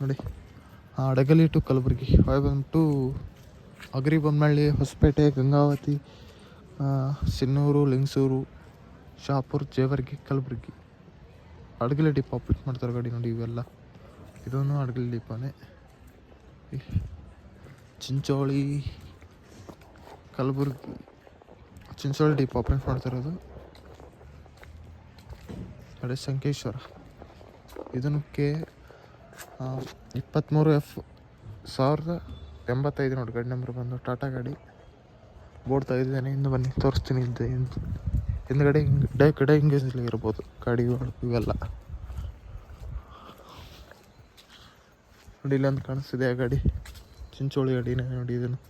ನೋಡಿ. Hadagali to Kalaburagi. To Agri Bommalli Hosapete, Gangavathi Sinnur, Lingasur, Shahapur, Jevargi, Kalaburagi. Hadagali depot operate ಮಾಡ್ತಾರೆ ಗಾಡಿ ನೋಡಿ ಇವೆಲ್ಲ. ಇದೂ ಅಡಗಲಿ ಡಿಪೋನೇ ಚಿಂಚೋಳಿ, ಕಲಬುರಗಿ. ಚಿಂಚೋಳಿ ಡಿಪ್ ಆಪ್ರೇಟ್ ಮಾಡ್ತಿರೋದು ಕಡೆ ಸಂಕೇಶ್ವರ. ಇದನ್ನು ಕೆ ಇಪ್ಪತ್ತ್ಮೂರು ಎಫ್ ಸಾವಿರದ ಎಂಬತ್ತೈದು ನೋಡಿ, ಗಾಡಿ ನಂಬರ್ ಬಂದು ಟಾಟಾ ಗಾಡಿ. ಬೋರ್ಡ್ ತೆಗೆದಿದ್ದೇನೆ ಹಿಂದೆ ಬನ್ನಿ, ತೋರಿಸ್ತೀನಿ ಹಿಂದೆ ಹಿಂದೆ ಹಿಂದ್ಗಡೆ ಹಿಂಗೆ ಡೈ ಕಡೆ ಹಿಂಗೆ ಇರ್ಬೋದು ಗಾಡಿಗಳು ಇವೆಲ್ಲ. ನೋಡಿ ಇಲ್ಲೊಂದು ಕಾಣಿಸ್ತಿದೆ ಆ ಗಾಡಿ. ಚಿಂಚೋಳಿ ಗಾಡಿನೇ ನೋಡಿ ಇದನ್ನು.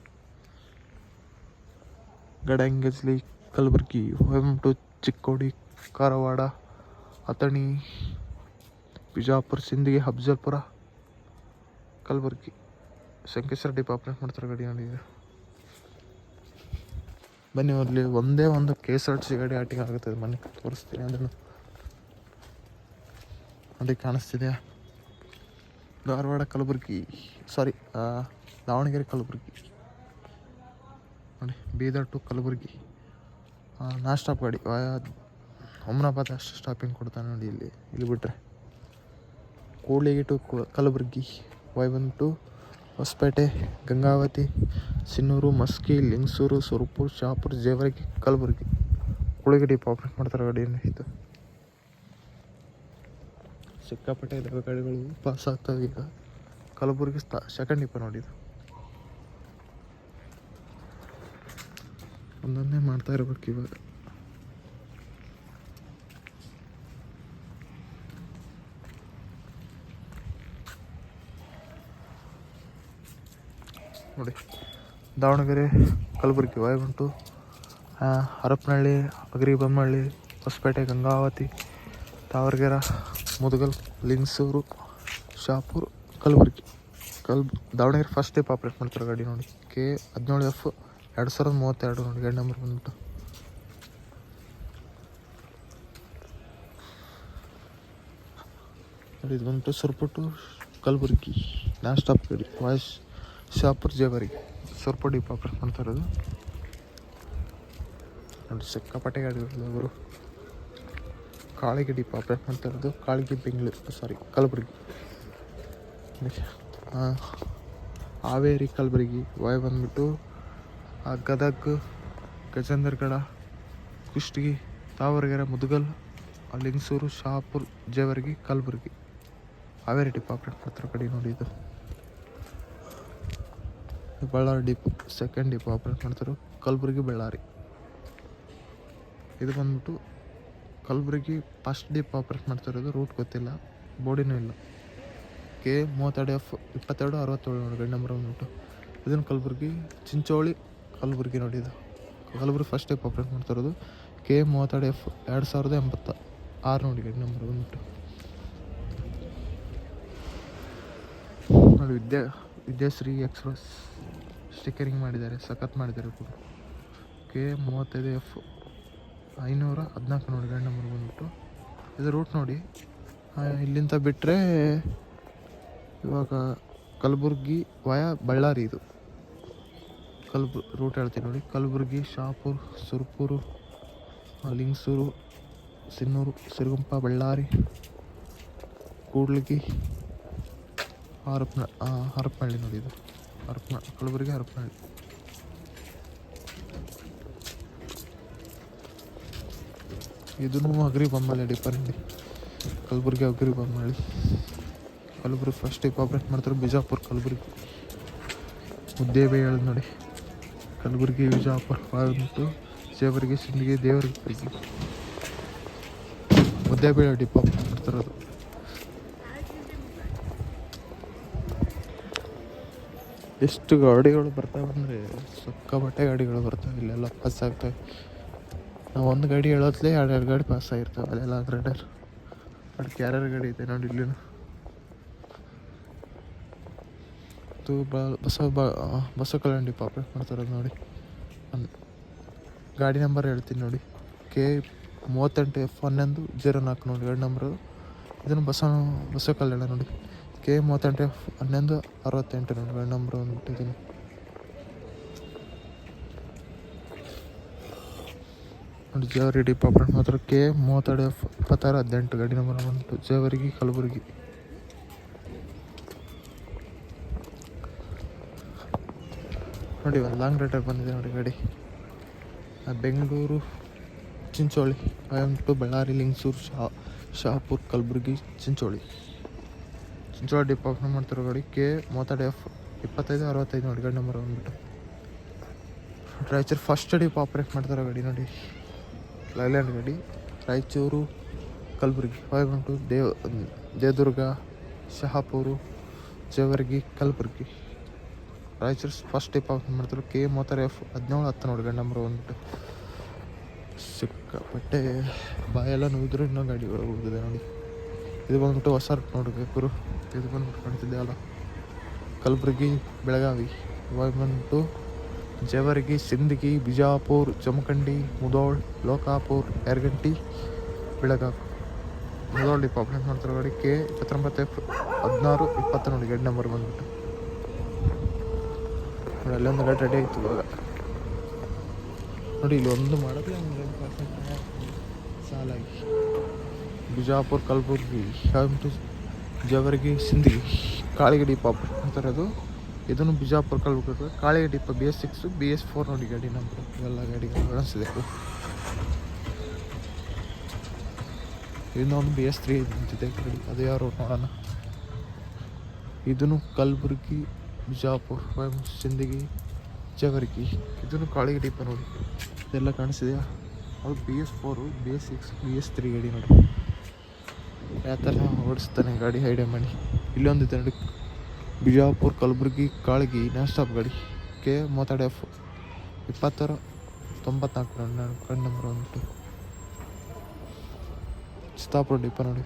ಗಡಂಗಜ್ಲಿ Kalaburgi to Chikkodi, Karawada, Athani, Bijapur Sindagi Afzalpur Kalaburgi. Shankeshwar depot operate ಮಾಡ್ತಾರೆ ಗಾಡಿ ಇದು ಬನ್ನಿ ಅಲ್ಲಿ ಒಂದೇ ಒಂದು K S R T C ಗಾಡಿ ಆಟಿಂಗ್ ಆಗುತ್ತದೆ ಬನ್ನಿ, ತೋರಿಸ್ತೀನಿ ಅದನ್ನು. ನೋಡಿ ಕಾಣಿಸ್ತಿದೆಯಾ ಧಾರವಾಡ ಕಲಬುರ್ಗಿ. ಸಾರಿ ದಾವಣಗೆರೆ ಕಲಬುರ್ಗಿ. ನೋಡಿ, ಬೀದರ್ ಟು ಕಲಬುರ್ಗಿ. ನಾ ಸ್ಟಾಪ್ ಗಾಡಿ. ಅಮನಾಬಾದ್ ಅಷ್ಟು ಸ್ಟಾಪಿಂಗ್ ಕೊಡ್ತಾನೆ ನೋಡಿ ಇಲ್ಲಿ. ಇಲ್ಲಿ ಬಿಟ್ಟರೆ ಕೂಡ್ಲಿ ಟು ಕಲಬುರ್ಗಿ. ವಾಯ್ ಬಂದ್ಬಿಟ್ಟು ಹೊಸಪೇಟೆ, ಗಂಗಾವತಿ, ಸಿನ್ನೂರು, ಮಸ್ಕಿ, ಲಿಂಗಸೂರು, ಸುರಪುರ್, ಶಾಪುರ್, ಜೇವರ್ಗಿ, ಕಲಬುರ್ಗಿ. ಕುಳಿಗಡಿ ಪಾಪ್ರೇಟ್ ಮಾಡ್ತಾರೆ ಗಾಡಿ ಇದು? ಸಿಕ್ಕಾಪಟ್ಟೆ ಇದಾವೆ ಗಾಡಿಗಳು ಪಾಸ್ ಆಗ್ತವೆ ಈಗ. ಕಲಬುರ್ಗಿ ಸ್ಥಾ ಸೆಕೆಂಡ್ ಇಪ್ಪ ನೋಡಿ ಇದು. ಒಂದೊಂದೇ ಮಾಡ್ತಾ ಇರ್ಬೇಕು ಇವಾಗ. ನೋಡಿ, ದಾವಣಗೆರೆ, ಕಲಬುರಗಿ ವಾಯ್ ಬಂಟು ಹರಪನಹಳ್ಳಿ, ಅಗ್ರಿ ಬೊಮ್ಮಹಳ್ಳಿ ಹೊಸಪೇಟೆ, ಗಂಗಾವತಿ, ತಾವರಗೆರೆ, ಮುದಗಲ್, ಲಿಂಗಸೂರು, ಶಾಪುರ್, ಕಲಬುರಗಿ. ಕಲ್, ದಾವಣಗೆರೆ ಫಸ್ಟ್ ಟೈಪ್ ಆಪ್ರೇಟ್ ಮಾಡ್ತಾರೆ ಗಾಡಿ ನೋಡಿ. ಕೆ ಹದಿನೇಳು ಎಫ್ ಎರಡು ಸಾವಿರದ ಮೂವತ್ತೆರಡು ನೋಡಿ, ಗಾಡಿ ನಂಬರ್ ಬಂದ್ಬಿಟ್ಟು. ಇದು ಬಂದ್ಬಿಟ್ಟು ಸುರ್ಪುಟ್ಟು ಕಲಬುರಗಿ. ನಾನ್ ಸ್ಟಾಪ್ ಗಾಡಿ, ವಾಯ್ಸ್. ಶಾಪುರ್ ಜೇವರಿಗೆ ಸ್ವಲ್ಪ ಡೀಪ್ ಆಪ್ರೇಟ್ ಮಾಡ್ತಾ ಇರೋದು. ನೋಡಿ ಸಿಕ್ಕಾಪಟ್ಟೆ ಗಾಡಿಗಳು ಅವರು ಕಾಳಿಗೆ ಡೀಪ್ ಆಪ್ರೇಟ್ ಮಾಡ್ತಾ ಇರೋದು. ಕಾಳಿಗೆ ಬೆಂಗಳೂರು ಸಾರಿ ಕಲಬುರಗಿ. ಹಾವೇರಿ, ಕಲಬುರಗಿ, ವಾಯ್ ಬಂದ್ಬಿಟ್ಟು ಗದಗ್, ಗಜೇಂದ್ರಗಡ, ಕುಷ್ಟಗಿ, ತಾವರಗೆರೆ, ಮುದುಗಲ್ ಲಿಂಗಸೂರು, ಶಾಪುರ್, ಜೇವರ್ಗಿ, ಕಲಬುರಗಿ. ಹಾವೇರಿ ಡಿಪ್ ಆಪ್ರೇಟ್ ಮಾಡ್ತಾರೆ ಕಡೆ ನೋಡಿ ಇದು. Ballari depot second depot operate ಮಾಡ್ತಾರೆ ಕಲಬುರಗಿ ಬಳ್ಳಾರಿ. ಇದು ಬಂದ್ಬಿಟ್ಟು ಕಲಬುರಗಿ ಫಸ್ಟ್ ಡಿಪ್ ಆಪ್ರೇಟ್ ಮಾಡ್ತಿರೋದು ರೂಟ್ ಗೊತ್ತಿಲ್ಲ, ಬೋರ್ಡಿನೂ ಇಲ್ಲ. ಕೆ ಮೂವತ್ತೆರಡು ಎಫ್ ಇಪ್ಪತ್ತೆರಡು, ಅರವತ್ತೇಳು ನೋಡಿ ಗಡಿ ನಂಬರ್ ಬಂದ್ಬಿಟ್ಟು. ಇದನ್ನು ಕಲಬುರಗಿ, ಚಿಂಚೋಳಿ, ಕಲಬುರಗಿ ನೋಡಿ ಇದು. ಕಲಬುರಗಿ ಫಸ್ಟ್ ಡಿಪ್ ಆಪ್ರೇಟ್ ಮಾಡ್ತಿರೋದು ಕೆ ಮೂವತ್ತೆರಡು ಎಫ್ ಎರಡು ಸಾವಿರದ ಎಂಬತ್ತ ಆರು ನೋಡಿ ಗಡಿ ನಂಬರ್ ಬಂದ್ಬಿಟ್ಟು. ನೋಡಿ ವಿದ್ಯಾ ವಿದ್ಯಾಶ್ರೀ ಎಕ್ಸ್ಪ್ರೆಸ್ ಸ್ಟಿಕರಿಂಗ್ ಮಾಡಿದ್ದಾರೆ, ಸಖತ್ ಮಾಡಿದ್ದಾರೆ ಕೂಡ. ಕೆ ಮೂವತ್ತೈದು ಎಫ್ ಐನೂರ ಹದಿನಾಲ್ಕು ನೋಡಿ, ಗಂಡ ನಂಬರ್ ಬಂದ್ಬಿಟ್ಟು. ಇದು ರೂಟ್ ನೋಡಿ. ಇಲ್ಲಿಂದ ಬಿಟ್ಟರೆ ಇವಾಗ ಕಲಬುರ್ಗಿ ವಯ ಬಳ್ಳಾರಿ ಇದು. ಕಲ್ಬು ರೂಟ್ ಹೇಳ್ತೀನಿ ನೋಡಿ. ಕಲಬುರ್ಗಿ, ಶಾಪುರ್, ಸುರ್ಪುರು, ಲಿಂಗಸೂರು, ಸಿನ್ನೂರು, ಸಿರುಗುಂಪ, ಬಳ್ಳಾರಿ, ಕೂಡ್ಲಿಗಿ ಹರಪನ ಹರಪನಹಳ್ಳಿ ನೋಡಿ ಇದು. ಹರಪನ ಕಲಬುರಗಿ ಹರಪನಹಳ್ಳಿ. ಇದನ್ನು ಅಗ್ರಿ ಬೊಮ್ಮಳ್ಳಿ ಡಿಪೆಂಡ್ ಕಲಬುರಗಿ ಅಗ್ರಿ ಬೊಮ್ಮಳ್ಳಿ ಕಲಬುರಗಿ ಫಸ್ಟ್ ಆಪ್ರೇಟ್ ಮಾಡ್ತಾರೆ ಬಿಜಾಪುರ ಕಲಬುರಗಿ. ಮುದ್ದೇಬೆ ಹೇಳೋದು ನೋಡಿ. ಕಲಬುರಗಿ, ಬಿಜಾಪುರ ಬಂತು ಸೇವರಿಗೆ ಸಿಂದಗಿ ದೇವರಿಗೆ ಮುದ್ದೇಬೇಳೆ ಡಿಪ್ ಆಪ್ರೇಟ್ ಮಾಡ್ತಿರೋದು. ಎಷ್ಟು ಗಾಡಿಗಳು ಬರ್ತಾವೆ ಅಂದರೆ ಸಿಕ್ಕಾಪಟ್ಟೆ ಗಾಡಿಗಳು ಬರ್ತಾವೆ, ಇಲ್ಲೆಲ್ಲ ಪಾಸ್ ಆಗ್ತವೆ. ನಾವು ಒಂದು ಗಾಡಿ ಹೇಳೋತ್ಲೇ ಎರಡು ಎರಡು ಗಾಡಿ ಪಾಸ್ ಆಗಿರ್ತಾವೆ ಅಲ್ಲೆಲ್ಲ ಗ್ರೇಡರ್ ಅದು ಕ್ಯಾರರ್ ಗಾಡಿ ಇದೆ ನೋಡಿ ಇಲ್ಲಿನ. ತೂ ಬ ಬಸವ ಬ ಬಸವ ಕಲ್ಯಾಣ ಆಪ್ರೇಟ್ ಮಾಡ್ತಾರದು ನೋಡಿ. ಗಾಡಿ ನಂಬರ್ ಹೇಳ್ತೀನಿ ನೋಡಿ. ಕೆ ಮೂವತ್ತೆಂಟು ಎಫ್ ಹನ್ನೊಂದು, ಜೀರೋ ನಾಲ್ಕು ನೋಡಿ, ಎರಡು ನಂಬರು ಇದನ್ನು ಬಸವ ಬಸವ ಕಲ್ಯಾಣ ನೋಡಿ. ಕೆ ಮೂವತ್ತೆಂಟು, ಹನ್ನೊಂದು, ಅರವತ್ತೆಂಟು ಗಾಡಿ ನಂಬರ್ ಬಂದ್ಬಿಟ್ಟು ಬಿಟ್ಟಿದ್ದೀನಿ ನೋಡಿ, ಜೇವರಿ ಡಿಪಾರ್ಟ್ಮೆಂಟ್ ಮಾತ್ರ ಕೆ ಮೂವತ್ತೆರಡು ಎಫ್ ಇಪ್ಪತ್ತಾರು ಹದಿನೆಂಟು, ಗಾಡಿ ನಂಬರ್ ಬಂದ್ಬಿಟ್ಟು ಜೇವರಿಗೆ, ಕಲಬುರಗಿ. ನೋಡಿ ಒಂದು ಲಾಂಗ್ ರೈಡರ್ ಬಂದಿದೆ ನೋಡಿ ಗಾಡಿ. ಬೆಂಗಳೂರು, ಚಿಂಚೋಳಿ ಟು ಬಳ್ಳಾರಿ ಲಿಂಗಸೂರು ಶಾ ಶಹಾಪುರ್ ಕಲಬುರಗಿ, ಚಿಂಚೋಳಿ. ಚಿಂಚೋಳಿ ಓಪನ್ ಮಾಡ್ತಿರೋ ಗಾಡಿ ಕೆ ಮೂವತ್ತೆರಡು ಎಫ್ ಇಪ್ಪತ್ತೈದು, ಅರವತ್ತೈದು ನೋಡಿ ಗಾಡಿ ನಂಬರ್ ಬಂದ್ಬಿಟ್ಟು. ರಾಯಚೂರು ಫಸ್ಟ್ ಡಿಪ್ ಆಪ್ರೇಟ್ ಮಾಡ್ತಾರೋ ಗಾಡಿ ನೋಡಿ. ಲೈಲ್ಯಾಂಡ್ ಗಾಡಿ. Raichur, Kalaburgi five to Dev Devadurga Shahapur, Jevargi, Kalaburagi. Raichur first depot operate ಮಾಡ್ತಾರೆ ಕೆ ಮೂವತ್ತೆರಡು ಎಫ್ ಹದಿನೇಳು, ಹತ್ತು ನೋಡಿ ಗಾಡಿ ನಂಬರ್ ಬಂದ್ಬಿಟ್ಟು. ಸಿಕ್ಕಾಪಟ್ಟೆ ಬಾಯೆಲ್ಲ ನೋಡಿದ್ರು ಇನ್ನೂ ಗಾಡಿ ಒಳಗೆ ಹೋಗಿದೆ ನೋಡಿ. ಇದು ಬಂದ್ಬಿಟ್ಟು ಹೊಸ ರೂಟ್ ಗುರು ಕಾಣ್ತಿದ್ದೆ ಅಲ್ಲ. ಕಲಬುರಗಿ, ಬೆಳಗಾವಿ ಇವಾಗ ಬಂದ್ಬಿಟ್ಟು ಜೇವರ್ಗಿ, ಸಿಂದಗಿ, ಬಿಜಾಪುರ್, ಜಮಖಂಡಿ ಮುದೋಳ್ ಲೋಕಾಪುರ್, ಯರಗಂಟಿ, ಬೆಳಗಾವಿ. ಮುದೋಳ್ ಡಿಪಾರ್ಟ್ಮೆಂಟ್ ಮಾಡ್ತಾರೆ ಗಾಡಿ ಕೆ ಇಪ್ಪತ್ತೊಂಬತ್ತು ಹದಿನಾರು ಇಪ್ಪತ್ತ ನೋಡಿ ಎರಡು ನಂಬರ್ ಬಂದ್ಬಿಟ್ಟು. ನೋಡಿ, ಅಲ್ಲೊಂದು ಗಾಡಿ ರೆಡಿ ಆಯಿತು ಇವಾಗ. ನೋಡಿ, ಇಲ್ಲಿ ಒಂದು perfect ಸಾಲಾಗಿ. ಬಿಜಾಪುರ್, ಕಲಬುರ್ಗಿ ಜವರ್ಗಿ ಸಿಂದಗಿ ಕಾಳಿಗಡಿ ಪಾಪ ಅದು ಇದನ್ನು ಬಿಜಾಪುರ ಕಲಬುರ್ಗಿ ಕಾಳಿಗಡಿ ಪಾ B S six B S four ನೋಡಿ ಗಾಡಿ ನಂಬರ್ ಇವೆಲ್ಲ ಗಾಡಿಗಳು ಬಳಸಿದೆ ಇನ್ನೊಂದು ಬಿ ಎಸ್ ತ್ರೀ ನಿಂತಿದೆ ಗಾಡಿ. ಅದು ಯಾರು ನೋಡೋಣ ಇದನ್ನು ಕಲಬುರ್ಗಿ, ಬಿಜಾಪುರ್ ಸಿಂದಗಿ ಜವರ್ಗಿ. ಇದನ್ನು ಕಾಳಿಗೆ ಡಿಪ ನೋಡಿ. ಇದೆಲ್ಲ ಕಾಣಿಸಿದೆಯಾ? ಅದು B S four B S six B S three ಗಾಡಿ ನೋಡಿ. ಯಾವ ಥರ ಓಡಿಸ್ತಾನೆ ಗಾಡಿ ಹೈಡೆ ಮಾಡಿ. ಇಲ್ಲೊಂದಿದೆ ನೋಡಿ. ಬಿಜಾಪುರ್, ಕಲಬುರ್ಗಿ, ಕಾಳಗಿ, ನಾನ್ ಸ್ಟಾಪ್ ಗಾಡಿ. ಕೆ ಮೂವತ್ತೆರಡು ಎಫ್. ಇಪ್ಪತ್ತಾರು, ತೊಂಬತ್ನಾಲ್ಕು ನೋಡಿ ನಾನು ಕಣ್ಣು ನಂಬರ್ ಒಂದು ಸ್ಟಾಪ್ ರೋಡ್ ಇಪ್ಪ ನೋಡಿ.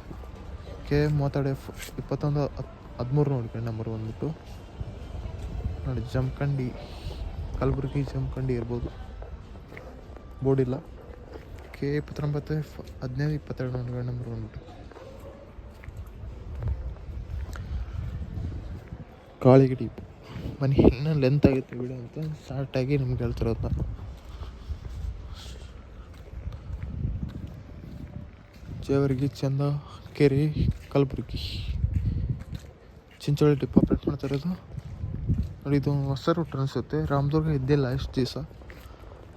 ಕೆ ಮೂವತ್ತೆರಡು ಎಫ್. ಇಪ್ಪತ್ತೊಂದು ಹದಿಮೂರು ನೋಡಿ ಕಣ್ಣು ನಂಬರ್ ಬಂದ್ಬಿಟ್ಟು ನೋಡಿ, ಜಮಖಂಡಿ, ಕಲಬುರ್ಗಿ, ಜಮಖಂಡಿ ಇರ್ಬೋದು. ಬೋರ್ಡಿಲ್ಲ ಕೆ ಇಪ್ಪತ್ತೊಂಬತ್ತು, ಎಫ್, ಹದಿನೈದು, ಇಪ್ಪತ್ತೆರಡು ನೋಡಿ ಕಣ್ಣು ನಂಬರ್ ಬಂದ್ಬಿಟ್ಟು ಕಾಳಿಗಿಡಿ ಮನೆ ಇನ್ನ ಲೆಂತ್ ಆಗುತ್ತೆ ಬಿಡು ಅಂತ ಸ್ಟಾರ್ಟಾಗಿ ನಿಮ್ಗೆ ಹೇಳ್ತಿರೋದು ಜೇವರ್ಗಿ, ಚಂದ, ಕೆರೆ, ಕಲಬುರಗಿ. ಚಿಂಚೋಳಿ ಡಿಪಾರ್ಟ್ಮೆಂಟ್ ಮಾಡ್ತಾ ಇರೋದು. ನೋಡಿ, ಇದು ಹೊಸ ರೂಟ್ ಅನಿಸುತ್ತೆ. ರಾಮದುರ್ಗ ಇದ್ದಿಲ್ಲ ಎಷ್ಟು ದಿವಸ.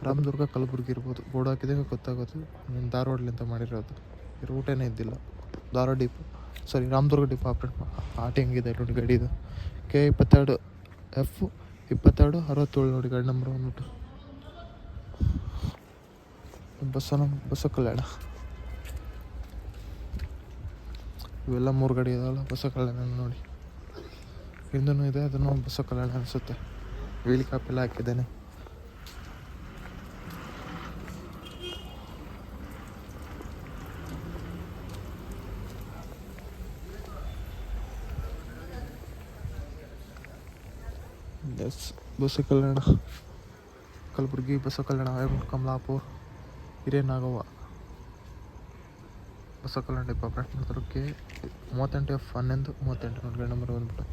ರಾಮದುರ್ಗ, ಕಲಬುರಗಿ ಇರ್ಬೋದು. ಬೋರ್ಡ್ ಹಾಕಿದಾಗ ಗೊತ್ತಾಗೋದು. ಧಾರವಾಡಲಿಂದ ಮಾಡಿರೋದು. ರೂಟೇನೇ ಇದ್ದಿಲ್ಲ. Dharwad depot sorry Ramdurg department ಆಟ ಹೆಂಗಿದೆ ನೋಡಿ ಗಾಡಿದು. ಕೆ ಇಪ್ಪತ್ತೆರಡು ಎಫ್ ಇಪ್ಪತ್ತೆರಡು, ಅರವತ್ತೇಳು ನೋಡಿ ಗಾಡಿ ನಂಬರ್ ಬಂದ್ಬಿಟ್ಟು ಬಸ್ಸನ ಬಸ್ಸ ಕಲ್ಯಾಣ. ಇವೆಲ್ಲ ಮೂರು ಗಾಡಿ ಇದಾವಲ್ಲ, ಬಸ್ಸ ಕಲ್ಯಾಣ ನೋಡಿ. ಹಿಂದೂ ಇದೆ, ಅದನ್ನು ಬಸ್ಸ ಕಲ್ಯಾಣ ಅನಿಸುತ್ತೆ. ವೀಲ್ ಕಾಪ್ ಎಲ್ಲ ಹಾಕಿದ್ದೇನೆ. S Basavakalyan Kalaburagi Basavakalyan Kamalapur Hirenagavva Basavakalyan department K ಮೂವತ್ತೆಂಟು ಎಫ್ ಹನ್ನೊಂದು ಮೂವತ್ತೆಂಟು ನೋಡಿ ನಂಬರ್ ಬಂದ್ಬಿಟ್ಟು